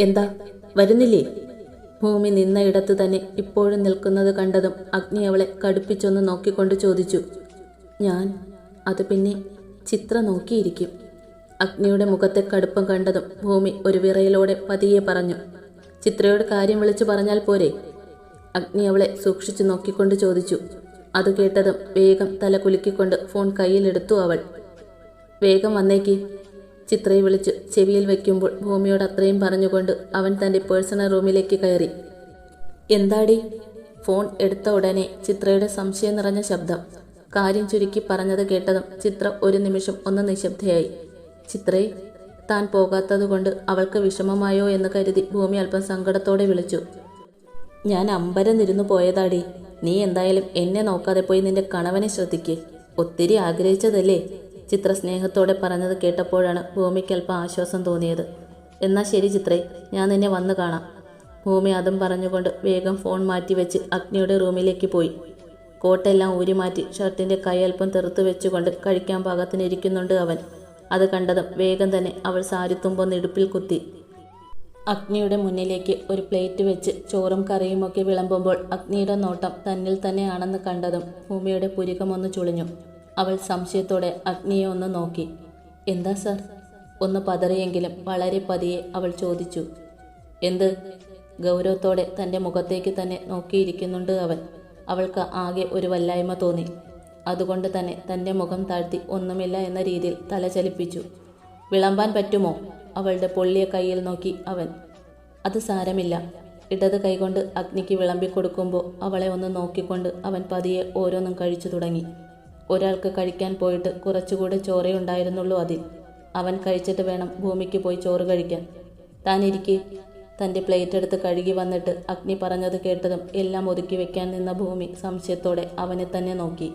എന്താ? വരുന്നില്ലേ? ഭൂമി നിന്ന ഇടത്ത് തന്നെ ഇപ്പോഴും നിൽക്കുന്നത് കണ്ടതും അഗ്നി അവളെ കടുപ്പിച്ചൊന്ന് നോക്കിക്കൊണ്ട് ചോദിച്ചു. ഞാൻ അത് പിന്നെ ചിത്ര നോക്കിയിരിക്കും. അഗ്നിയുടെ മുഖത്തെ കടുപ്പം കണ്ടതും ഭൂമി ഒരു വിറയിലൂടെ പതിയെ പറഞ്ഞു. ചിത്രയോട് കാര്യം വിളിച്ചു പറഞ്ഞാൽ പോരെ? അഗ്നി അവളെ സൂക്ഷിച്ചു നോക്കിക്കൊണ്ട് ചോദിച്ചു. അത് കേട്ടതും വേഗം തല കുലുക്കിക്കൊണ്ട് ഫോൺ കയ്യിലെടുത്തു അവൾ. വേഗം വന്നേക്ക്. ചിത്രയെ വിളിച്ചു ചെവിയിൽ വയ്ക്കുമ്പോൾ ഭൂമിയോട് അത്രയും പറഞ്ഞുകൊണ്ട് അവൻ തന്റെ പേഴ്സണൽ റൂമിലേക്ക് കയറി. എന്താടി? ഫോൺ എടുത്ത ഉടനെ ചിത്രയുടെ സംശയം നിറഞ്ഞ ശബ്ദം. കാര്യം ചുരുക്കി പറഞ്ഞത് കേട്ടതും ചിത്ര ഒരു നിമിഷം ഒന്ന് നിശബ്ദയായി. ചിത്രയെ താൻ പോകാത്തതുകൊണ്ട് അവൾക്ക് വിഷമമായോ എന്ന് കരുതി ഭൂമി അല്പം സങ്കടത്തോടെ വിളിച്ചു. ഞാൻ അമ്പരന്നിരുന്നു പോയതാടി. നീ എന്തായാലും എന്നെ നോക്കാതെ പോയി നിന്റെ കണവനെ ശ്രദ്ധിക്കേ. ഒത്തിരി ആഗ്രഹിച്ചതല്ലേ? ചിത്ര സ്നേഹത്തോടെ പറഞ്ഞത് കേട്ടപ്പോഴാണ് ഭൂമിക്ക് അല്പം ആശ്വാസം തോന്നിയത്. എന്നാൽ ശരി ചിത്രേ ഞാൻ നിന്നെ വന്ന് കാണാം. ഭൂമി അതും പറഞ്ഞുകൊണ്ട് വേഗം ഫോൺ മാറ്റി വെച്ച് അഗ്നിയുടെ റൂമിലേക്ക് പോയി. കോട്ടെല്ലാം ഊരി മാറ്റി ഷർട്ടിന്റെ കൈയൽപ്പം തെറുത്തു വെച്ചുകൊണ്ട് കഴിക്കാൻ പാകത്തിനിരിക്കുന്നുണ്ട് അവൻ. അത് കണ്ടതും വേഗം തന്നെ അവൾ സാരിത്തുമ്പൊന്ന് ഇടുപ്പിൽ കുത്തി. അഗ്നിയുടെ മുന്നിലേക്ക് ഒരു പ്ലേറ്റ് വെച്ച് ചോറും കറിയുമൊക്കെ വിളമ്പുമ്പോൾ അഗ്നിയുടെ നോട്ടം തന്നിൽ തന്നെയാണെന്ന് കണ്ടതും ഭൂമിയുടെ പുരികമൊന്ന് ചുളിഞ്ഞു. അവൾ സംശയത്തോടെ അഗ്നിയെ ഒന്ന് നോക്കി. എന്താ സർ? ഒന്ന് പതറിയെങ്കിലും വളരെ പതിയെ അവൾ ചോദിച്ചു. എന്ത്? ഗൗരവത്തോടെ തന്റെ മുഖത്തേക്ക് തന്നെ നോക്കിയിരിക്കുന്നുണ്ട് അവൻ. അവൾക്ക് ആകെ ഒരു വല്ലായ്മ തോന്നി. അതുകൊണ്ട് തന്നെ തന്റെ മുഖം താഴ്ത്തി ഒന്നുമില്ല എന്ന രീതിയിൽ തല ചലിപ്പിച്ചു. വിളമ്പാൻ പറ്റുമോ? അവളുടെ പൊള്ളിയ കയ്യിൽ നോക്കി അവൻ. അത് സാരമില്ല. ഇടത് കൈകൊണ്ട് അഗ്നിക്ക് വിളമ്പിക്കൊടുക്കുമ്പോൾ അവളെ ഒന്ന് നോക്കിക്കൊണ്ട് അവൻ പതിയെ ഓരോന്നും കഴിച്ചു തുടങ്ങി. ഒരാൾക്ക് കഴിക്കാൻ പോയിട്ട് കുറച്ചുകൂടെ ചോറേ ഉണ്ടായിരുന്നുള്ളൂ അതിൽ. അവൻ കഴിച്ചിട്ട് വേണം ഭൂമിക്ക് പോയി ചോറ് കഴിക്കാൻ. താൻ ഇരിക്കെ. തന്റെ പ്ലേറ്റ് എടുത്ത് കഴുകി വന്നിട്ട് അഗ്നി പറഞ്ഞത് കേട്ടതും എല്ലാം ഒതുക്കി വെക്കാൻ നിന്ന ഭൂമി സംശയത്തോടെ അവനെ തന്നെ നോക്കി.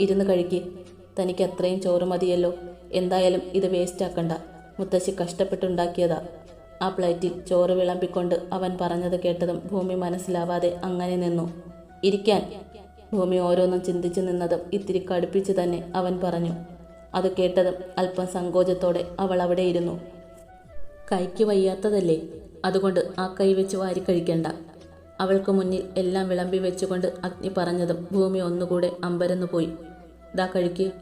ഇരുന്ന് കഴിക്കി. തനിക്ക് അത്രയും ചോറ് മതിയല്ലോ. എന്തായാലും ഇത് വേസ്റ്റ് ആക്കണ്ട. മുത്തശ്ശി കഷ്ടപ്പെട്ടുണ്ടാക്കിയതാ. ആ പ്ലേറ്റിൽ ചോറ് വിളമ്പിക്കൊണ്ട് അവൻ പറഞ്ഞത് കേട്ടതും ഭൂമി മനസ്സിലാവാതെ അങ്ങനെ നിന്നു. ഇരിക്കാൻ. ഭൂമി ഓരോന്നും ചിന്തിച്ചു നിന്നതും ഇത്തിരി കടുപ്പിച്ച് തന്നെ അവൻ പറഞ്ഞു. അത് കേട്ടതും അല്പം സങ്കോചത്തോടെ അവൾ അവിടെ ഇരുന്നു. കൈക്ക് വയ്യാത്തതല്ലേ? അതുകൊണ്ട് ആ കൈ വെച്ച് വാരി കഴിക്കണ്ട. അവൾക്ക് മുന്നിൽ എല്ലാം വിളമ്പി വെച്ചുകൊണ്ട് അഗ്നി പറഞ്ഞതും ഭൂമി ഒന്നുകൂടെ അമ്പരന്നു പോയി. ദാ കഴിക്ക്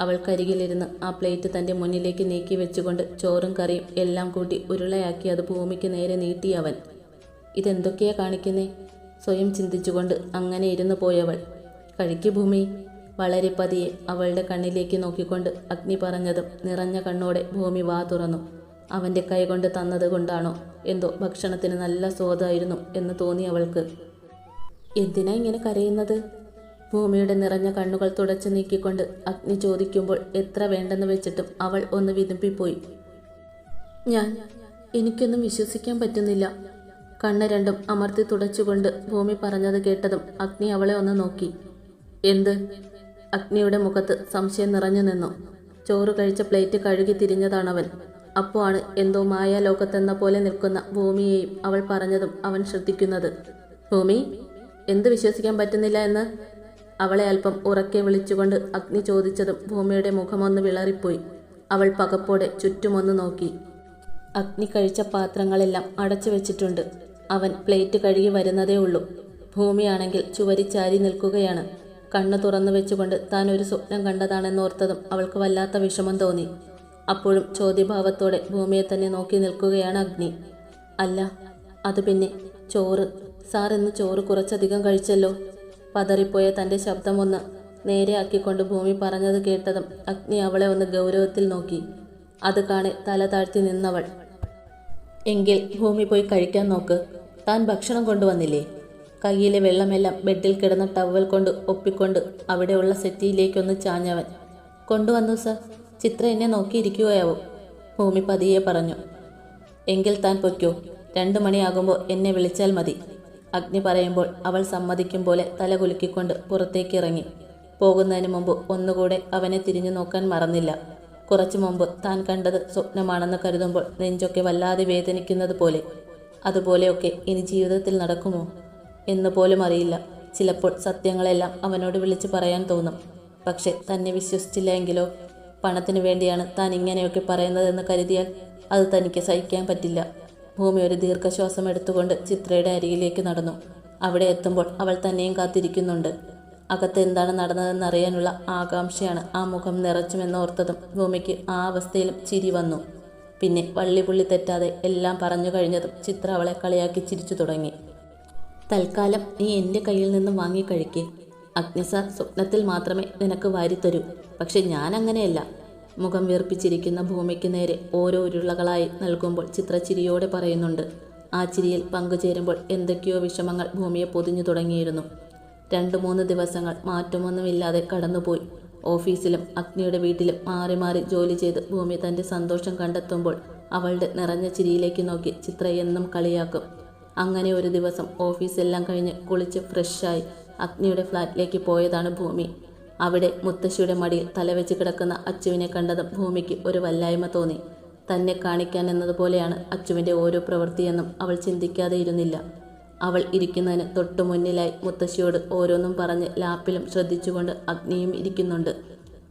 അവൾക്കരികിലിരുന്ന് ആ പ്ലേറ്റ് തന്റെ മുന്നിലേക്ക് നീക്കി വെച്ചുകൊണ്ട് ചോറും കറിയും എല്ലാം കൂട്ടി ഉരുളയാക്കി അത് ഭൂമിക്ക് നേരെ നീട്ടി അവൻ. ഇതെന്തൊക്കെയാ കാണിക്കുന്നേ? സ്വയം ചിന്തിച്ചുകൊണ്ട് അങ്ങനെ ഇരുന്നു പോയവൾ. കഴിക്ക് ഭൂമി. വളരെ പതിയെ അവളുടെ കണ്ണിലേക്ക് നോക്കിക്കൊണ്ട് അഗ്നി പറഞ്ഞതും നിറഞ്ഞ കണ്ണോടെ ഭൂമി വാ തുറന്നു. അവന്റെ കൈകൊണ്ട് തന്നത് കൊണ്ടാണോ? എന്തോ ഭക്ഷണത്തിന് നല്ല സ്വാദായിരുന്നു എന്ന് തോന്നി അവൾക്ക്. എന്തിനാ ഇങ്ങനെ കരയുന്നത്? ഭൂമിയുടെ നിറഞ്ഞ കണ്ണുകൾ തുടച്ചു നീക്കിക്കൊണ്ട് അഗ്നി ചോദിക്കുമ്പോൾ എത്ര വേണ്ടെന്ന് വെച്ചിട്ടും അവൾ ഒന്ന് വിതുമ്പിപ്പോയി. ഞാൻ എനിക്കൊന്നും വിശ്വസിക്കാൻ പറ്റുന്നില്ല. കണ്ണ് രണ്ടും അമർത്തി തുടച്ചുകൊണ്ട് ഭൂമി പറഞ്ഞത് കേട്ടതും അഗ്നി അവളെ ഒന്ന് നോക്കി. എന്ത്? അഗ്നിയുടെ മുഖത്ത് സംശയം നിറഞ്ഞു നിന്നു. ചോറ് കഴിച്ച പ്ലേറ്റ് കഴുകി തിരിഞ്ഞതാണവൻ. അപ്പോൾ ആണ് എന്തോ മായാലോകത്തെന്ന പോലെ നിൽക്കുന്ന ഭൂമിയെയും അവൾ പറഞ്ഞതും അവൻ ശ്രദ്ധിക്കുന്നത്. ഭൂമി എന്ത് വിശ്വസിക്കാൻ പറ്റുന്നില്ല എന്ന്? അവളെ അല്പം ഉറക്കെ വിളിച്ചുകൊണ്ട് അഗ്നി ചോദിച്ചതും ഭൂമിയുടെ മുഖമൊന്ന് വിളറിപ്പോയി. അവൾ പകപ്പോടെ ചുറ്റുമൊന്ന് നോക്കി. അഗ്നി കഴിച്ച പാത്രങ്ങളെല്ലാം അടച്ചു വെച്ചിട്ടുണ്ട്. അവൻ പ്ലേറ്റ് കഴുകി വരുന്നതേ ഉള്ളൂ. ഭൂമിയാണെങ്കിൽ ചുവരിച്ചാരി നിൽക്കുകയാണ്. കണ്ണു തുറന്നു വെച്ചുകൊണ്ട് താൻ ഒരു സ്വപ്നം കണ്ടതാണെന്നോർത്തതും അവൾക്ക് വല്ലാത്ത വിഷമം തോന്നി. അപ്പോഴും ചോദ്യഭാവത്തോടെ ഭൂമിയെ തന്നെ നോക്കി നിൽക്കുകയാണ് അഗ്നി. അല്ല അത് പിന്നെ ചോറ്. സാർ ഇന്ന് ചോറ് കുറച്ചധികം കഴിച്ചല്ലോ. പതറിപ്പോയ തന്റെ ശബ്ദമൊന്ന് നേരെയാക്കിക്കൊണ്ട് ഭൂമി പറഞ്ഞത് കേട്ടതും അഗ്നി അവളെ ഒന്ന് ഗൗരവത്തിൽ നോക്കി. അത് കാണെ തല താഴ്ത്തി നിന്നവൾ. എങ്കിൽ ഭൂമി പോയി കഴിക്കാൻ നോക്ക്. താൻ ഭക്ഷണം കൊണ്ടുവന്നില്ലേ? കയ്യിലെ വെള്ളമെല്ലാം ബെഡിൽ കിടന്ന ടവൽ കൊണ്ട് ഒപ്പിക്കൊണ്ട് അവിടെയുള്ള സെറ്റിയിലേക്കൊന്ന് ചാഞ്ഞവൻ. കൊണ്ടുവന്നു സർ. ചിത്ര എന്നെ നോക്കിയിരിക്കുകയാവും. ഭൂമി പതിയെ പറഞ്ഞു. എങ്കിൽ താൻ പൊയ്ക്കോ. രണ്ടു മണിയാകുമ്പോൾ എന്നെ വിളിച്ചാൽ മതി. അഗ്നി പറയുമ്പോൾ അവൾ സമ്മതിക്കും പോലെ തല കുലുക്കിക്കൊണ്ട് പുറത്തേക്ക് ഇറങ്ങി പോകുന്നതിന് മുമ്പ് ഒന്നുകൂടെ അവനെ തിരിഞ്ഞു നോക്കാൻ മറന്നില്ല. കുറച്ചു മുമ്പ് താൻ കണ്ടത് സ്വപ്നമാണെന്ന് കരുതുമ്പോൾ നെഞ്ചൊക്കെ വല്ലാതെ വേദനിക്കുന്നത് പോലെ. അതുപോലെയൊക്കെ ഇനി ജീവിതത്തിൽ നടക്കുമോ എന്ന് പോലും അറിയില്ല. ചിലപ്പോൾ സത്യങ്ങളെല്ലാം അവനോട് വിളിച്ചു പറയാൻ തോന്നും. പക്ഷെ തന്നെ വിശ്വസിച്ചില്ല എങ്കിലോ? പണത്തിനു വേണ്ടിയാണ് താൻ ഇങ്ങനെയൊക്കെ പറയുന്നതെന്ന് കരുതിയാൽ അത് തനിക്ക് സഹിക്കാൻ പറ്റില്ല. ഭൂമി ഒരു ദീർഘശ്വാസം എടുത്തുകൊണ്ട് ചിത്രയുടെ അരികിലേക്ക് നടന്നു. അവിടെ എത്തുമ്പോൾ അവൾ തന്നെയും കാത്തിരിക്കുന്നുണ്ട്. അകത്ത് എന്താണ് നടന്നതെന്ന് അറിയാനുള്ള ആകാംക്ഷയാണ് ആ മുഖം നിറച്ചുമെന്നോർത്തതും ഭൂമിക്ക് ആ അവസ്ഥയിലും ചിരി വന്നു. പിന്നെ വള്ളിപുള്ളി തെറ്റാതെ എല്ലാം പറഞ്ഞു കഴിഞ്ഞതും ചിത്ര അവളെ കളിയാക്കി ചിരിച്ചു തുടങ്ങി. തൽക്കാലം നീ എന്റെ കയ്യിൽ നിന്നും വാങ്ങിക്കഴിക്ക്. അഗ്നിസാർ സ്വപ്നത്തിൽ മാത്രമേ നിനക്ക് വാരിത്തരൂ പക്ഷെ ഞാൻ അങ്ങനെയല്ല മുഖം വീർപ്പിച്ചിരിക്കുന്ന ഭൂമിക്ക് നേരെ ഓരോ ഉരുളകളായി നൽകുമ്പോൾ ചിത്ര ചിരിയോടെ പറയുന്നുണ്ട്. ആ ചിരിയിൽ പങ്കുചേരുമ്പോൾ എന്തൊക്കെയോ വിഷമങ്ങൾ ഭൂമിയെ പൊതിഞ്ഞു തുടങ്ങിയിരുന്നു. രണ്ട് മൂന്ന് ദിവസങ്ങൾ മാറ്റമൊന്നുമില്ലാതെ കടന്നുപോയി. ഓഫീസിലും അഗ്നിയുടെ വീട്ടിലും മാറി മാറി ജോലി ചെയ്ത് ഭൂമി തന്റെ സന്തോഷം കണ്ടെത്തുമ്പോൾ അവളുടെ നിറഞ്ഞ ചിരിയിലേക്ക് നോക്കി ചിത്ര എന്നും കളിയാക്കും. അങ്ങനെ ഒരു ദിവസം ഓഫീസെല്ലാം കഴിഞ്ഞ് കുളിച്ച് ഫ്രഷായി അഗ്നിയുടെ ഫ്ലാറ്റിലേക്ക് പോയതാണ് ഭൂമി. അവിടെ മുത്തശ്ശിയുടെ മടിയിൽ തലവെച്ച് കിടക്കുന്ന അച്ചുവിനെ കണ്ടതും ഭൂമിക്ക് ഒരു വല്ലായ്മ തോന്നി. തന്നെ കാണിക്കാൻ എന്നതുപോലെയാണ് അച്ചുവിന്റെ ഓരോ പ്രവൃത്തിയെന്നും അവൾ ചിന്തിക്കാതെ ഇരുന്നില്ല. അവൾ ഇരിക്കുന്നതിന് തൊട്ടു മുന്നിലായി മുത്തശ്ശിയോട് ഓരോന്നും പറഞ്ഞ് ലാപ്പിലും ശ്രദ്ധിച്ചുകൊണ്ട് അഗ്നിയും ഇരിക്കുന്നുണ്ട്.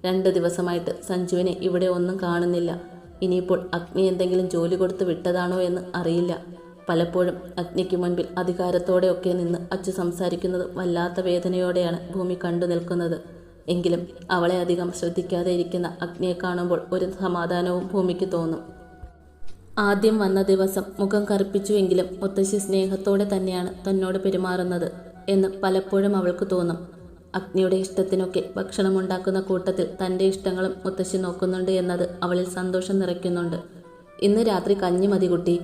രണ്ട് ദിവസമായിട്ട് സഞ്ജുവിനെ ഇവിടെ ഒന്നും കാണുന്നില്ല. ഇനിയിപ്പോൾ അഗ്നി എന്തെങ്കിലും ജോലി കൊടുത്ത് വിട്ടതാണോ എന്ന് അറിയില്ല. പലപ്പോഴും അഗ്നിക്ക് മുൻപിൽ അധികാരത്തോടെയൊക്കെ നിന്ന് അച്ചു സംസാരിക്കുന്നത് വല്ലാത്ത വേദനയോടെയാണ് ഭൂമി കണ്ടു നിൽക്കുന്നത്. എങ്കിലും അവളെ അധികം ശ്രദ്ധിക്കാതെ ഇരിക്കുന്ന അഗ്നിയെ കാണുമ്പോൾ ഒരു സമാധാനവും ഭൂമിക്ക് തോന്നും. ആദ്യം വന്ന ദിവസം മുഖം കറുപ്പിച്ചുവെങ്കിലും മുത്തശ്ശി സ്നേഹത്തോടെ തന്നെയാണ് തന്നോട് പെരുമാറുന്നത് എന്ന് പലപ്പോഴും അവൾക്ക് തോന്നും. അഗ്നിയുടെ ഇഷ്ടത്തിനൊക്കെ ഭക്ഷണമുണ്ടാക്കുന്ന കൂട്ടത്തിൽ തന്റെ ഇഷ്ടങ്ങളും മുത്തശ്ശി നോക്കുന്നുണ്ട് എന്നത് അവളിൽ സന്തോഷം നിറയ്ക്കുന്നുണ്ട്. ഇന്ന് രാത്രി കഞ്ഞി മതി കുട്ടി.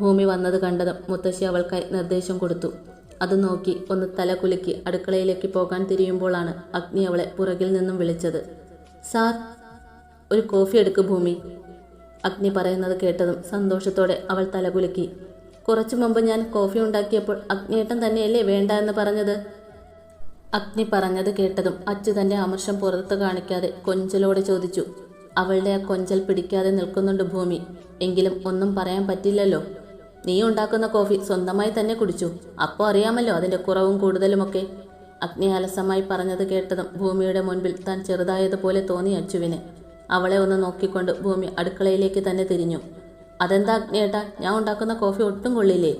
ഭൂമി വന്നത് കണ്ടതും മുത്തശ്ശി അവൾക്കായി നിർദ്ദേശം കൊടുത്തു. അത് നോക്കി ഒന്ന് തല കുലുക്കി അടുക്കളയിലേക്ക് പോകാൻ തിരിയുമ്പോഴാണ് അഗ്നി അവളെ പുറകിൽ നിന്നും വിളിച്ചത്. സാർ ഒരു കോഫി എടുക്ക് ഭൂമി. അഗ്നി പറയുന്നത് കേട്ടതും സന്തോഷത്തോടെ അവൾ തലകുലുക്കി. കുറച്ചു മുമ്പ് ഞാൻ കോഫി ഉണ്ടാക്കിയപ്പോൾ അഗ്നിയേട്ടൻ തന്നെയല്ലേ വേണ്ട എന്ന് പറഞ്ഞത്? അഗ്നി പറഞ്ഞത് കേട്ടതും അച്ചു തന്റെ അമർഷം പുറത്ത് കാണിക്കാതെ കൊഞ്ചലോടെ ചോദിച്ചു. അവളുടെ ആ കൊഞ്ചൽ പിടിക്കാതെ നിൽക്കുന്നുണ്ട് ഭൂമി. എങ്കിലും ഒന്നും പറയാൻ പറ്റില്ലല്ലോ. നീ ഉണ്ടാക്കുന്ന കോഫി സ്വന്തമായി തന്നെ കുടിച്ചു. അപ്പോൾ അറിയാമല്ലോ അതിന്റെ കുറവും കൂടുതലുമൊക്കെ. അഗ്നി അലസമായി പറഞ്ഞത് കേട്ടതും ഭൂമിയുടെ മുൻപിൽ താൻ ചെറുതായതുപോലെ തോന്നി അച്ചുവിന്. അവളെ ഒന്ന് നോക്കിക്കൊണ്ട് ഭൂമി അടുക്കളയിലേക്ക് തന്നെ തിരിഞ്ഞു. അതെന്താ അഗ്നിയേട്ടാ? ഞാൻ ഉണ്ടാക്കുന്ന കോഫി ഒട്ടും കൊള്ളില്ലേ?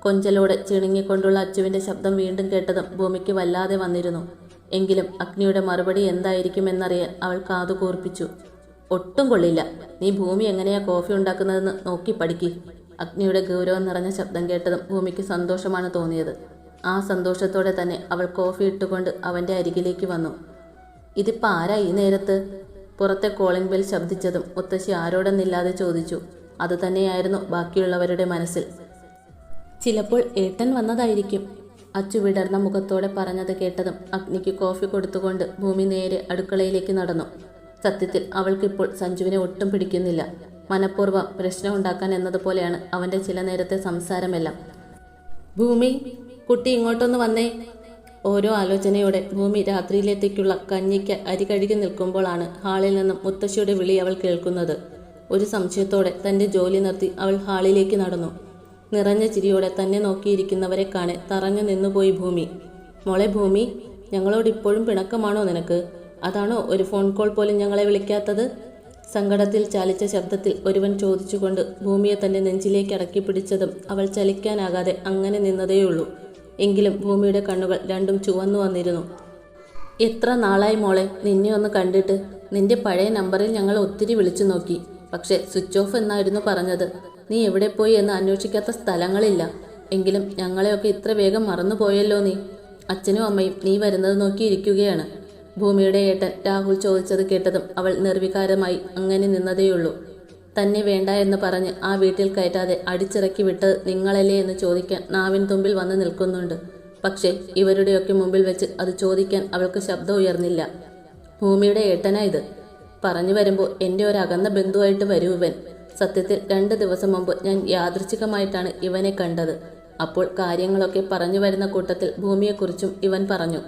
കൊഞ്ചലോടെ ചിണുങ്ങിക്കൊണ്ടുള്ള അച്ചുവിന്റെ ശബ്ദം വീണ്ടും കേട്ടതും ഭൂമിക്ക് വല്ലാതെ വന്നിരുന്നു. എങ്കിലും അഗ്നിയുടെ മറുപടി എന്തായിരിക്കുമെന്നറിയാൻ അവൾ കാതു കൂർപ്പിച്ചു. ഒട്ടും കൊള്ളില്ല. നീ ഭൂമി എങ്ങനെയാ കോഫി ഉണ്ടാക്കുന്നതെന്ന് നോക്കി പഠിക്കി. അഗ്നിയുടെ ഗൗരവം നിറഞ്ഞ ശബ്ദം കേട്ടതും ഭൂമിക്ക് സന്തോഷമാണ് തോന്നിയത്. ആ സന്തോഷത്തോടെ തന്നെ അവൾ കോഫി ഇട്ടുകൊണ്ട് അവന്റെ അരികിലേക്ക് വന്നു. ഇതിപ്പോൾ ആരാ ഈ നേരത്ത്? പുറത്തെ കോളിംഗ് ബെൽ ശബ്ദിച്ചതും മുത്തശ്ശി ആരോടെന്നില്ലാതെ ചോദിച്ചു. അതുതന്നെയായിരുന്നു ബാക്കിയുള്ളവരുടെ മനസ്സിൽ. ചിലപ്പോൾ ഏട്ടൻ വന്നതായിരിക്കും. അച്ചു വിടർന്ന മുഖത്തോടെ പറഞ്ഞത് കേട്ടതും അഗ്നിക്ക് കോഫി കൊടുത്തുകൊണ്ട് ഭൂമി നേരെ അടുക്കളയിലേക്ക് നടന്നു. സത്യത്തിൽ അവൾക്കിപ്പോൾ സഞ്ജുവിനെ ഒട്ടും പിടിക്കുന്നില്ല. മനഃപൂർവം പ്രശ്നം ഉണ്ടാക്കാൻ എന്നതുപോലെയാണ് അവന്റെ ചില നേരത്തെ സംസാരമെല്ലാം. ഭൂമി കുട്ടി ഇങ്ങോട്ടൊന്ന് വന്നേ. ഓരോ ആലോചനയോടെ ഭൂമി രാത്രിയിലേത്തേക്കുള്ള കഞ്ഞിക്ക് അരി കഴുകി നിൽക്കുമ്പോഴാണ് ഹാളിൽ നിന്നും മുത്തശ്ശിയുടെ വിളി അവൾ കേൾക്കുന്നത്. ഒരു സംശയത്തോടെ തന്റെ ജോലി നിർത്തി അവൾ ഹാളിലേക്ക് നടന്നു. നിറഞ്ഞ ചിരിയോടെ തന്നെ നോക്കിയിരിക്കുന്നവരെ കാണെ തറഞ്ഞു നിന്നുപോയി ഭൂമി. മോളെ ഭൂമി ഞങ്ങളോട് ഇപ്പോഴും പിണക്കമാണോ നിനക്ക്? അതാണോ ഒരു ഫോൺ കോൾ പോലും ഞങ്ങളെ വിളിക്കാത്തത്? സങ്കടത്തിൽ ചാലിച്ച ശബ്ദത്തിൽ ഒരുവൻ ചോദിച്ചുകൊണ്ട് ഭൂമിയെ തന്റെ നെഞ്ചിലേക്ക് അടക്കി പിടിച്ചതും അവൾ ചലിക്കാനാകാതെ അങ്ങനെ നിന്നതേയുള്ളൂ. എങ്കിലും ഭൂമിയുടെ കണ്ണുകൾ രണ്ടും ചുവന്നു വന്നിരുന്നു. എത്ര നാളായി മോളെ നിന്നെ ഒന്ന് കണ്ടിട്ട്. നിന്റെ പഴയ നമ്പറിൽ ഞങ്ങൾ ഒത്തിരി വിളിച്ചു നോക്കി. പക്ഷെ സ്വിച്ച് ഓഫ് എന്നായിരുന്നു പറഞ്ഞത്. നീ എവിടെ പോയി എന്ന് അന്വേഷിക്കാത്ത സ്ഥലങ്ങളില്ല. എങ്കിലും ഞങ്ങളെയൊക്കെ ഇത്ര വേഗം മറന്നുപോയല്ലോ നീ. അച്ഛനും അമ്മയും നീ വരുന്നത് നോക്കിയിരിക്കുകയാണ് ഭൂമിയുടെ ഏട്ടൻ രാഹുൽ ചോദിച്ചത് കേട്ടതും അവൾ നിർവികാരമായി അങ്ങനെ നിന്നതേയുള്ളൂ. തന്നെ വേണ്ട എന്ന് പറഞ്ഞ് ആ വീട്ടിൽ കയറ്റാതെ അടിച്ചിറക്കി വിട്ടത് നിങ്ങളല്ലേ എന്ന് ചോദിക്കാൻ നാവിൻ തുമ്പിൽ വന്ന് നിൽക്കുന്നുണ്ട്. പക്ഷേ ഇവരുടെയൊക്കെ മുമ്പിൽ വെച്ച് അത് ചോദിക്കാൻ അവൾക്ക് ശബ്ദം ഉയർന്നില്ല. ഭൂമിയുടെ ഏട്ടനാ ഇത്. പറഞ്ഞു വരുമ്പോൾ എന്റെ ഒരു അകന്ന ബന്ധുവായിട്ട് വരൂ ഇവൻ. സത്യത്തിൽ രണ്ട് ദിവസം മുമ്പ് ഞാൻ യാദൃച്ഛികമായിട്ടാണ് ഇവനെ കണ്ടത്. അപ്പോൾ കാര്യങ്ങളൊക്കെ പറഞ്ഞു വരുന്ന കൂട്ടത്തിൽ ഭൂമിയെക്കുറിച്ചും ഇവൻ പറഞ്ഞു.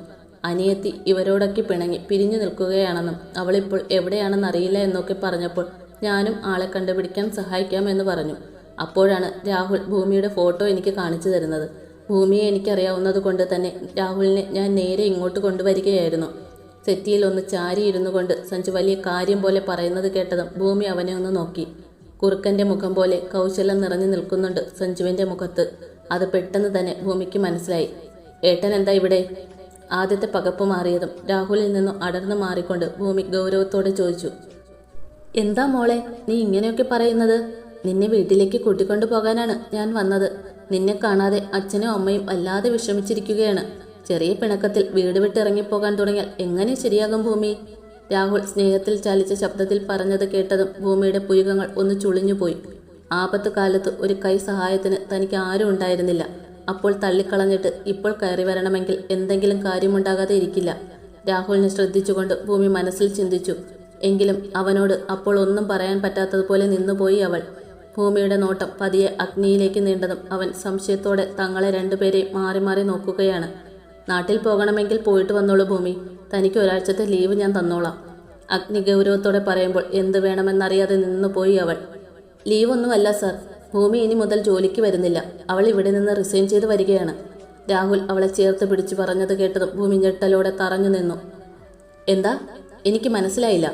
അനിയത്തി ഇവരോടൊക്കെ പിണങ്ങി പിരിഞ്ഞു നിൽക്കുകയാണെന്നും അവളിപ്പോൾ എവിടെയാണെന്ന് അറിയില്ല എന്നൊക്കെ പറഞ്ഞപ്പോൾ ഞാനും ആളെ കണ്ടുപിടിക്കാൻ സഹായിക്കാമെന്ന് പറഞ്ഞു. അപ്പോഴാണ് രാഹുൽ ഭൂമിയുടെ ഫോട്ടോ എനിക്ക് കാണിച്ചു തരുന്നത്. ഭൂമിയെ എനിക്കറിയാവുന്നത് കൊണ്ട് തന്നെ രാഹുലിനെ ഞാൻ നേരെ ഇങ്ങോട്ട് കൊണ്ടുവരികയായിരുന്നു. സെറ്റിയിൽ ഒന്ന് ചാരി ഇരുന്നു കൊണ്ട് സഞ്ജു വലിയ കാര്യം പോലെ പറയുന്നത് കേട്ടതും ഭൂമി അവനെ ഒന്ന് നോക്കി. കുറുക്കന്റെ മുഖം പോലെ കൗശലം നിറഞ്ഞു നിൽക്കുന്നുണ്ട് സഞ്ജുവിന്റെ മുഖത്ത്. അത് പെട്ടെന്ന് തന്നെ ഭൂമിക്ക് മനസ്സിലായി. ഏട്ടൻ എന്താ ഇവിടെ? ആദ്യത്തെ പകപ്പ് മാറിയതും രാഹുലിൽ നിന്നും അടർന്നു മാറിക്കൊണ്ട് ഭൂമി ഗൗരവത്തോടെ ചോദിച്ചു. എന്താ മോളെ നീ ഇങ്ങനെയൊക്കെ പറയുന്നത്? നിന്നെ വീട്ടിലേക്ക് കൂട്ടിക്കൊണ്ടു പോകാനാണ് ഞാൻ വന്നത്. നിന്നെ കാണാതെ അച്ഛനും അമ്മയും വല്ലാതെ വിഷമിച്ചിരിക്കുകയാണ്. ചെറിയ പിണക്കത്തിൽ വീട് വിട്ടിറങ്ങിപ്പോകാൻ തുടങ്ങിയാൽ എങ്ങനെ ശരിയാകും ഭൂമി? രാഹുൽ സ്നേഹത്തിൽ ചാലിച്ച ശബ്ദത്തിൽ പറഞ്ഞത് കേട്ടതും ഭൂമിയുടെ പുയുകങ്ങൾ ഒന്ന് ചുളിഞ്ഞുപോയി. ആപത്ത് കാലത്ത് ഒരു കൈ സഹായത്തിന് തനിക്ക് ആരും ഉണ്ടായിരുന്നില്ല. അപ്പോൾ തള്ളിക്കളഞ്ഞിട്ട് ഇപ്പോൾ കയറി വരണമെങ്കിൽ എന്തെങ്കിലും കാര്യമുണ്ടാകാതെ ഇരിക്കില്ല. രാഹുലിനെ ശ്രദ്ധിച്ചുകൊണ്ട് ഭൂമി മനസ്സിൽ ചിന്തിച്ചു. എങ്കിലും അവനോട് അപ്പോൾ ഒന്നും പറയാൻ പറ്റാത്തതുപോലെ നിന്നുപോയി അവൾ. ഭൂമിയുടെ നോട്ടം പതിയെ അഗ്നിയിലേക്ക് നീണ്ടതും അവൻ സംശയത്തോടെ തങ്ങളെ രണ്ടുപേരെ മാറി മാറി നോക്കുകയാണ്. നാട്ടിൽ പോകണമെങ്കിൽ പോയിട്ട് വന്നോളൂ ഭൂമി. തനിക്ക് ഒരാഴ്ചത്തെ ലീവ് ഞാൻ തന്നോളാം. അഗ്നി ഗൗരവത്തോടെ പറയുമ്പോൾ എന്ത് വേണമെന്നറിയാതെ നിന്നുപോയി അവൾ. ലീവൊന്നുമല്ല സർ. ഭൂമി ഇനി മുതൽ ജോലിക്ക് വരുന്നില്ല. അവൾ ഇവിടെ നിന്ന് റിസൈൻ ചെയ്ത് വരികയാണ്. രാഹുൽ അവളെ ചേർത്ത് പിടിച്ചു പറഞ്ഞത് കേട്ടതും ഭൂമി ഞെട്ടലോടെ തറഞ്ഞു നിന്നു. എന്താ? എനിക്ക് മനസ്സിലായില്ല.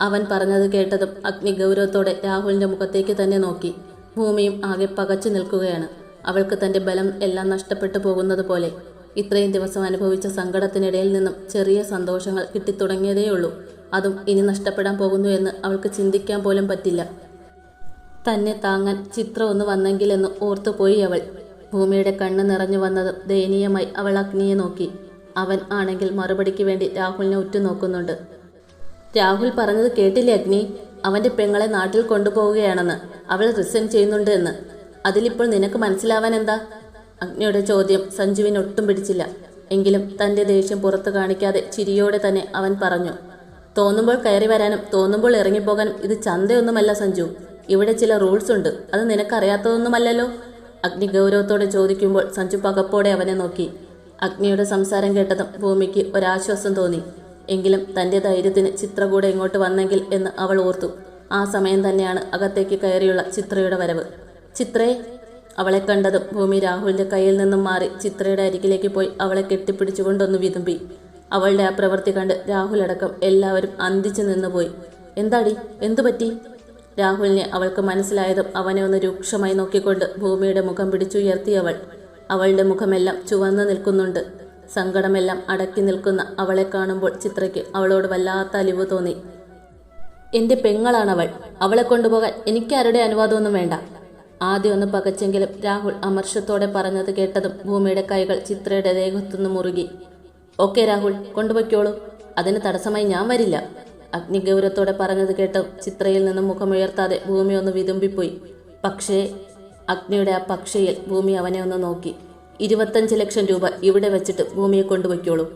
അവൻ പറഞ്ഞത് കേട്ടതും അഗ്നി ഗൗരവത്തോടെ രാഹുലിന്റെ മുഖത്തേക്ക് തന്നെ നോക്കി. ഭൂമിയും ആകെ പകച്ചു നിൽക്കുകയാണ്. അവൾക്ക് തന്റെ ബലം എല്ലാം നഷ്ടപ്പെട്ടു പോകുന്നത് പോലെ. ഇത്രയും ദിവസം അനുഭവിച്ച സങ്കടത്തിനിടയിൽ നിന്നും ചെറിയ സന്തോഷങ്ങൾ കിട്ടിത്തുടങ്ങിയതേയുള്ളൂ. അതും ഇനി നഷ്ടപ്പെടാൻ പോകുന്നു എന്ന് അവൾക്ക് ചിന്തിക്കാൻ പോലും പറ്റില്ല. തന്നെ താങ്ങാൻ ചിത്രം ഒന്ന് വന്നെങ്കിലെന്ന് ഓർത്തുപോയി അവൾ. ഭൂമിയുടെ കണ്ണ് നിറഞ്ഞു വന്നത് ദയനീയമായി അവൾ അഗ്നിയെ നോക്കി. അവൻ ആണെങ്കിൽ മറുപടിക്ക് വേണ്ടി രാഹുലിനെ ഉറ്റുനോക്കുന്നുണ്ട്. രാഹുൽ പറഞ്ഞത് കേട്ടില്ലേ അഗ്നി? അവന്റെ പെങ്ങളെ നാട്ടിൽ കൊണ്ടുപോവുകയാണെന്ന്. അവൾ റിസൈൻ ചെയ്യുന്നുണ്ട് എന്ന്. അതിലിപ്പോൾ നിനക്ക് മനസ്സിലാവാൻ എന്താ? അഗ്നിയുടെ ചോദ്യം സഞ്ജുവിന് ഒട്ടും പിടിച്ചില്ല. എങ്കിലും തന്റെ ദേഷ്യം പുറത്തു കാണിക്കാതെ ചിരിയോടെ തന്നെ അവൻ പറഞ്ഞു. തോന്നുമ്പോൾ കയറി വരാനും തോന്നുമ്പോൾ ഇറങ്ങിപ്പോകാനും ഇത് ചന്തയൊന്നുമല്ല സഞ്ജു. ഇവിടെ ചില റൂൾസ് ഉണ്ട്. അത് നിനക്കറിയാത്തതൊന്നുമല്ലല്ലോ? അഗ്നി ഗൗരവത്തോടെ ചോദിക്കുമ്പോൾ സഞ്ജു പകപ്പോടെ അവനെ നോക്കി. അഗ്നിയുടെ സംസാരം കേട്ടതും ഭൂമിക്ക് ഒരാശ്വാസം തോന്നി. എങ്കിലും തന്റെ ധൈര്യത്തിന് ചിത്ര കൂടെ ഇങ്ങോട്ട് വന്നെങ്കിൽ എന്ന് അവൾ ഓർത്തു. ആ സമയം തന്നെയാണ് അകത്തേക്ക് കയറിയുള്ള ചിത്രയുടെ വരവ്. ചിത്രയെ അവളെ കണ്ടതും ഭൂമി രാഹുലിന്റെ കയ്യിൽ നിന്നും മാറി ചിത്രയുടെ അരികിലേക്ക് പോയി അവളെ കെട്ടിപ്പിടിച്ചുകൊണ്ടൊന്ന് വിതുമ്പി. അവളുടെ ആ പ്രവൃത്തി കണ്ട് രാഹുൽ അടക്കം എല്ലാവരും അന്തിച്ചു നിന്നുപോയി. എന്താടി? എന്തു പറ്റി? രാഹുലിനെ അവൾക്ക് മനസ്സിലായതും അവനെ ഒന്ന് രൂക്ഷമായി നോക്കിക്കൊണ്ട് ഭൂമിയുടെ മുഖം പിടിച്ചുയർത്തി അവൾ. അവളുടെ മുഖമെല്ലാം ചുവന്നു നിൽക്കുന്നുണ്ട്. സങ്കടമെല്ലാം അടക്കി നിൽക്കുന്ന അവളെ കാണുമ്പോൾ ചിത്രയ്ക്ക് അവളോട് വല്ലാത്ത അലിവ് തോന്നി. എന്റെ പെങ്ങളാണവൾ. അവളെ കൊണ്ടുപോകാൻ എനിക്ക് എനിക്കാരുടെ അനുവാദമൊന്നും വേണ്ട ആദ്യം ഒന്ന് പകച്ചെങ്കിലും രാഹുൽ അമർഷത്തോടെ പറഞ്ഞത് കേട്ടതും ഭൂമിയുടെ കൈകൾ ചിത്രയുടെ ദേഹത്തുനിന്ന് മുറുകി. ഓക്കെ രാഹുൽ കൊണ്ടുപോയ്ക്കോളൂ. അതിന് തടസ്സമായി ഞാൻ വരില്ല അഗ്നിഗൗരവത്തോടെ പറഞ്ഞത് കേട്ട് ചിത്രയിൽ നിന്നും മുഖമുയർത്താതെ ഭൂമി ഒന്ന് വിതുമ്പിപ്പോയി. പക്ഷേ അഗ്നിയുടെ ആ പക്ഷയിൽ ഭൂമി അവനെ ഒന്ന് നോക്കി. ഇരുപത്തഞ്ച് ലക്ഷം രൂപ ഇവിടെ വെച്ചിട്ട് ഭൂമിയെ കൊണ്ടുപോയിക്കോളൂ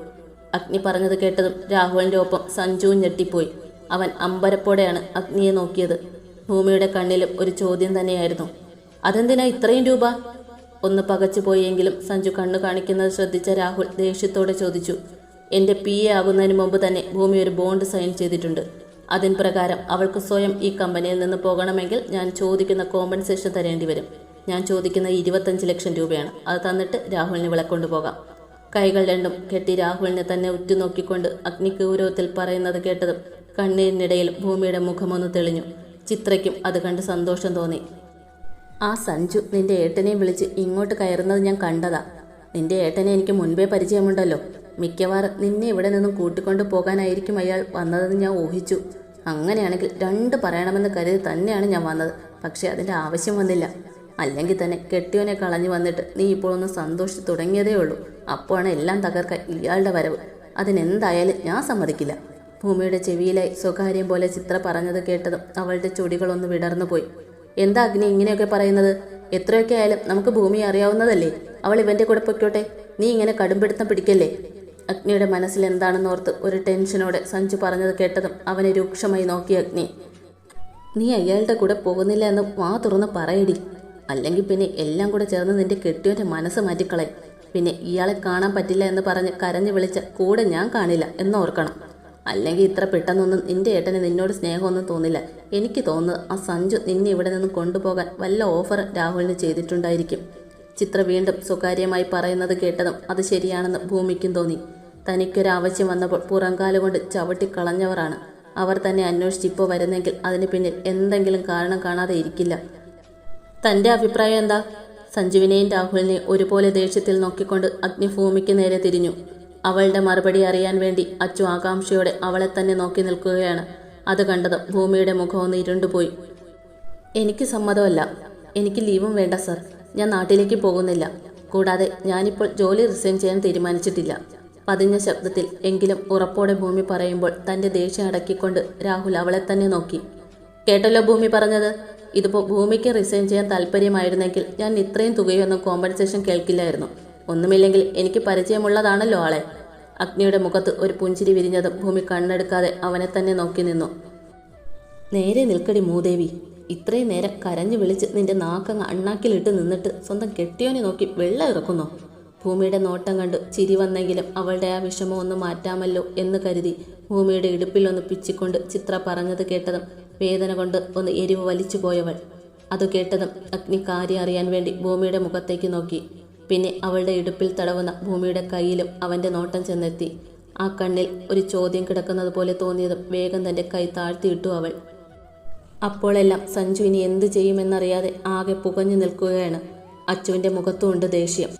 അഗ്നി പറഞ്ഞത് കേട്ടതും രാഹുലിന്റെ ഒപ്പം സഞ്ജുവും ഞെട്ടിപ്പോയി. അവൻ അമ്പരപ്പോടെയാണ് അഗ്നിയെ നോക്കിയത്. ഭൂമിയുടെ കണ്ണിലും ഒരു ചോദ്യം തന്നെയായിരുന്നു. അതെന്തിനാ ഇത്രയും രൂപ? ഒന്ന് പകച്ചു പോയെങ്കിലും സഞ്ജു കണ്ണു കാണിക്കുന്നത് ശ്രദ്ധിച്ച രാഹുൽ ദേഷ്യത്തോടെ ചോദിച്ചു. എന്റെ പി എ ആകുന്നതിന് മുമ്പ് തന്നെ ഭൂമി ഒരു ബോണ്ട് സൈൻ ചെയ്തിട്ടുണ്ട്. അതിൻ പ്രകാരം അവൾക്ക് സ്വയം ഈ കമ്പനിയിൽ നിന്ന് പോകണമെങ്കിൽ ഞാൻ ചോദിക്കുന്ന കോമ്പൻസേഷൻ തരേണ്ടി വരും. ഞാൻ ചോദിക്കുന്ന ഇരുപത്തഞ്ച് ലക്ഷം രൂപയാണ്. അത് തന്നിട്ട് രാഹുലിനെ വിളക്കൊണ്ടുപോകാം കൈകൾ രണ്ടും കെട്ടി രാഹുലിനെ തന്നെ ഉറ്റുനോക്കിക്കൊണ്ട് അഗ്നിഗൗരവത്തിൽ പറയുന്നത് കേട്ടതും കണ്ണീരിനിടയിൽ ഭൂമിയുടെ മുഖമൊന്ന് തെളിഞ്ഞു. ചിത്രയ്ക്കും അത് കണ്ട് സന്തോഷം തോന്നി. ആ സഞ്ജു നിന്റെ ഏട്ടനെയും വിളിച്ച് ഇങ്ങോട്ട് കയറുന്നത് ഞാൻ കണ്ടതാ. നിന്റെ ഏട്ടനെ എനിക്ക് മുൻപേ പരിചയമുണ്ടല്ലോ. മിക്കവാറും നിന്നെ ഇവിടെ നിന്നും കൂട്ടിക്കൊണ്ടു പോകാനായിരിക്കും അയാൾ വന്നതെന്ന് ഞാൻ ഊഹിച്ചു. അങ്ങനെയാണെങ്കിൽ രണ്ട് പറയണമെന്ന് കരുതി തന്നെയാണ് ഞാൻ വന്നത്. പക്ഷേ അതിന്റെ ആവശ്യം വന്നില്ല. അല്ലെങ്കിൽ തന്നെ കെട്ടിയവനെ കളഞ്ഞു വന്നിട്ട് നീ ഇപ്പോൾ ഒന്ന് സന്തോഷിച്ച് തുടങ്ങിയതേ ഉള്ളൂ. അപ്പോഴാണ് എല്ലാം തകർക്കാൻ ഇയാളുടെ വരവ്. അതിനെന്തായാലും ഞാൻ സമ്മതിക്കില്ല. ഭൂമിയുടെ ചെവിയിലായി സ്വകാര്യം പോലെ ചിത്ര പറഞ്ഞത് കേട്ടതും അവളുടെ ചൊടികളൊന്ന് വിടർന്നു പോയി. എന്താ അഗ്നി ഇങ്ങനെയൊക്കെ പറയുന്നത്? എത്രയൊക്കെ ആയാലും നമുക്ക് ഭൂമി അറിയാവുന്നതല്ലേ? അവൾ ഇവന്റെ കൂടെ പൊയ്ക്കോട്ടെ. നീ ഇങ്ങനെ കടുംപിടുത്തം പിടിക്കല്ലേ? അഗ്നിയുടെ മനസ്സിൽ എന്താണെന്നോർത്ത് ഒരു ടെൻഷനോടെ സഞ്ജു പറഞ്ഞത് കേട്ടതും അവനെ രൂക്ഷമായി നോക്കി അഗ്നി. നീ അയാളുടെ കൂടെ പോകുന്നില്ല എന്ന് വാ തുറന്ന് പറയടി. അല്ലെങ്കിൽ പിന്നെ എല്ലാം കൂടെ ചേർന്ന് നിന്റെ കെട്ടിയവന്റെ മനസ്സ് മാറ്റിക്കളയും പിന്നെ ഇയാളെ കാണാൻ പറ്റില്ല എന്ന് പറഞ്ഞ് കരഞ്ഞു വിളിച്ച കൂടെ ഞാൻ കാണില്ല എന്നോർക്കണം അല്ലെങ്കിൽ ഇത്ര പെട്ടെന്നൊന്നും നിന്റെ ഏട്ടന് നിന്നോട് സ്നേഹമൊന്നും തോന്നില്ല. എനിക്ക് തോന്നുന്നത് ആ സഞ്ജു നിന്നെ ഇവിടെ നിന്ന് കൊണ്ടുപോകാൻ വല്ല ഓഫർ രാഹുലിന് ചെയ്തിട്ടുണ്ടായിരിക്കും. ചിത്ര വീണ്ടും സ്വകാര്യമായി പറയുന്നത് കേട്ടതും അത് ശരിയാണെന്ന് ഭൂമിക്കും തോന്നി. തനിക്കൊരാവശ്യം വന്നപ്പോൾ പുറംകാലുകൊണ്ട് കൊണ്ട് കളഞ്ഞവരാണ്. അവർ തന്നെ അന്വേഷിച്ച് ഇപ്പോൾ വരുന്നെങ്കിൽ അതിന് പിന്നിൽ എന്തെങ്കിലും കാരണം കാണാതെ ഇരിക്കില്ല. തന്റെ അഭിപ്രായം എന്താ? സഞ്ജുവിനെയും രാഹുലിനെ ഒരുപോലെ ദേഷ്യത്തിൽ നോക്കിക്കൊണ്ട് അഗ്നിഭൂമിക്ക് നേരെ തിരിഞ്ഞു. അവളുടെ മറുപടി അറിയാൻ വേണ്ടി അച്ചു ആകാംക്ഷയോടെ അവളെ തന്നെ നോക്കി നിൽക്കുകയാണ്. അത് കണ്ടത് ഭൂമിയുടെ മുഖം ഒന്ന് ഇരുണ്ടുപോയി. എനിക്ക് സമ്മതമല്ല. എനിക്ക് ലീവും വേണ്ട സർ. ഞാൻ നാട്ടിലേക്ക് പോകുന്നില്ല. കൂടാതെ ഞാനിപ്പോൾ ജോലി റിസൈൻ ചെയ്യാൻ തീരുമാനിച്ചിട്ടില്ല. പതിഞ്ഞ ശബ്ദത്തിൽ എങ്കിലും ഉറപ്പോടെ ഭൂമി പറയുമ്പോൾ തന്റെ ദേഷ്യം അടക്കിക്കൊണ്ട് രാഹുൽ അവളെ തന്നെ നോക്കി. കേട്ടല്ലോ ഭൂമി പറഞ്ഞത്? ഇതിപ്പോൾ ഭൂമിക്ക് റിസൈൻ ചെയ്യാൻ താല്പര്യമായിരുന്നെങ്കിൽ ഞാൻ ഇത്രയും തുകയൊന്നും കോമ്പൻസേഷൻ കേൾക്കില്ലായിരുന്നു. ഒന്നുമില്ലെങ്കിൽ എനിക്ക് പരിചയമുള്ളതാണല്ലോ ആളെ. അഗ്നിയുടെ മുഖത്ത് ഒരു പുഞ്ചിരി വിരിഞ്ഞത് ഭൂമി കണ്ണെടുക്കാതെ അവനെ തന്നെ നോക്കി നിന്നു. നേരെ നിൽക്കടി മൂദേവി. ഇത്രയും നേരം കരഞ്ഞു വിളിച്ച് നിന്റെ നാക്കങ്ങ് അണ്ണാക്കിലിട്ട് നിന്നിട്ട് സ്വന്തം കെട്ടിയോനെ നോക്കി വെള്ളം ഇറക്കുന്നു. ഭൂമിയുടെ നോട്ടം കണ്ട് ചിരി വന്നെങ്കിലും അവളുടെ ആ വിഷമം ഒന്ന് മാറ്റാമല്ലോ എന്ന് കരുതി ഭൂമിയുടെ ഇടുപ്പിലൊന്ന് പിച്ചിക്കൊണ്ട് ചിത്ര പറഞ്ഞത് കേട്ടതും വേദന കൊണ്ട് ഒന്ന് എരിവ് വലിച്ചു പോയവൾ. അത് കേട്ടതും അഗ്നി കാര്യം അറിയാൻ വേണ്ടി ഭൂമിയുടെ മുഖത്തേക്ക് നോക്കി. പിന്നെ അവളുടെ ഇടുപ്പിൽ തടവുന്ന ഭൂമിയുടെ കയ്യിലും അവന്റെ നോട്ടം ചെന്നെത്തി. ആ കണ്ണിൽ ഒരു ചോദ്യം കിടക്കുന്നത് പോലെ തോന്നിയതും വേഗം തന്റെ കൈ താഴ്ത്തിയിട്ടു അവൾ. അപ്പോഴെല്ലാം സഞ്ജു ഇനി എന്ത് ചെയ്യുമെന്നറിയാതെ ആകെ പുകഞ്ഞു നിൽക്കുകയാണ്. അച്ചുവിന്റെ മുഖത്തുമുണ്ട് ദേഷ്യം.